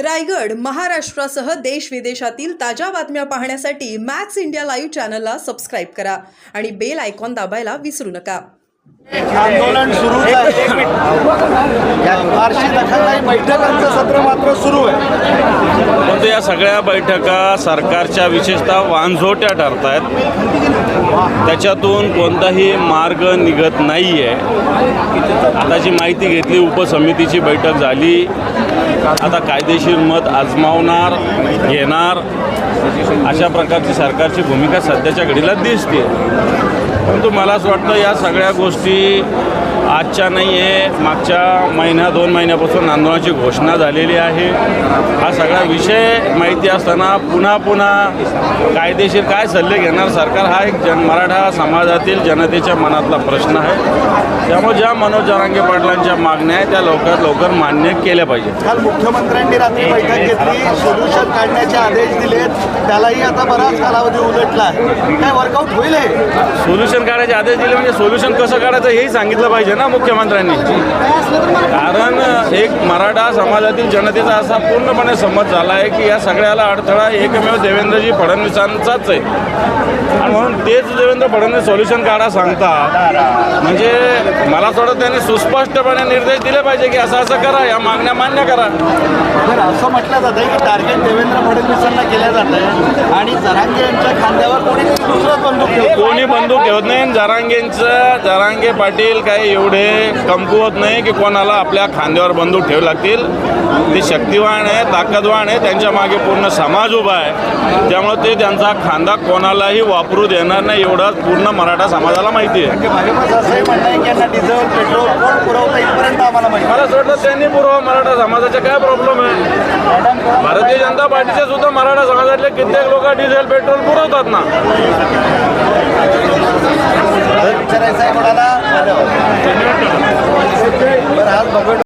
रायगड महाराष्ट्रासह देश विदेशातील ताज्या बातम्या पाहण्यासाठी मॅक्स इंडिया लाईव्ह चॅनलला सबस्क्राईब करा आणि बेल आयकॉन दाबायला विसरू नका. आंदोलन सुरू आहे. बैठकांचं सत्र मात्र सुरू आहे. परंतु या सगळ्या बैठका सरकारच्या विशेषतः वांझोट्या ठरत आहेत त्याच्यातून कोणताही मार्ग निघत नाही आहे आता जी माहिती घेतली उपसमितीची बैठक झाली. आता कायदेशीर मत आजमावणार घेणार अशा प्रकारची सरकारची भूमिका सध्याच्या घडीला दिसते. परंतु मला असं वाटतं या सगळ्या गोष्टी आजच्या नाही आहे मागच्या महिन्या दोन महिन्यापासून आंदोलनाची घोषणा झालेली आहे. हा सगळा विषय माहिती असताना पुन्हा पुन्हा कायदेशीर काय सल्ले घेणार सरकार हा एक जन मराठा समाजातील जनतेच्या मनातला प्रश्न आहे. त्यामुळे ज्या मनोज जरांगे पाटलांच्या मागण्या आहेत त्या लवकरात लवकर मान्य केल्या पाहिजेत. काल मुख्यमंत्र्यांनी रात्री बैठक घेतली सोल्युशन काढण्याचे आदेश दिलेत त्यालाही आता बराच कालावधी उलटला आहे. काय वर्कआउट होईल? सोल्युशन काढायचे आदेश दिले म्हणजे सोल्युशन कसं काढायचं हेही सांगितलं पाहिजे ना मुख्यमंत्र्यांनी. कारण एक मराठा समाजातील जनतेचा असा पूर्णपणे समज झाला आहे की या सगळ्याला अडथळा एकमेव देवेंद्रजी फडणवीसांचाच आहे. आणि म्हणून तेच देवेंद्र फडणवीस सोल्युशन काढा सांगतात म्हणजे मला वाटतं त्यांनी सुस्पष्टपणे निर्देश दिले पाहिजे की असं असं करा या मागण्या मान्य करा. तर असं म्हटलं जातं की टार्गेट देवेंद्र फडणवीसांना केलं जात आहे आणि जरांगे यांच्या खांद्यावर कोणी बंदूक कोणी बंदूक ठेवत नाही जरांगेंचं जरांगे पाटील काही एवढे कमकुवत नाही की कोणाला आपल्या खांद्यावर बंदूक ठेवू लागतील. ते शक्तिवान आहे ताकदवान आहे त्यांच्या मागे पूर्ण समाज उभा आहे. त्यामुळे ते त्यांचा खांदा कोणालाही वापरू देणार नाही एवढं पूर्ण मराठा समाजाला माहिती आहे. मला असं वाटतं त्यांनी पूर्व मराठा समाजाचे काय प्रॉब्लेम आहे? भारतीय जनता पार्टीचे सुद्धा मराठा समाजातले कित्येक लोक डिझेल पेट्रोल पुरवतात ना. विचारायचं आहे कोणाला? बरं आज बघ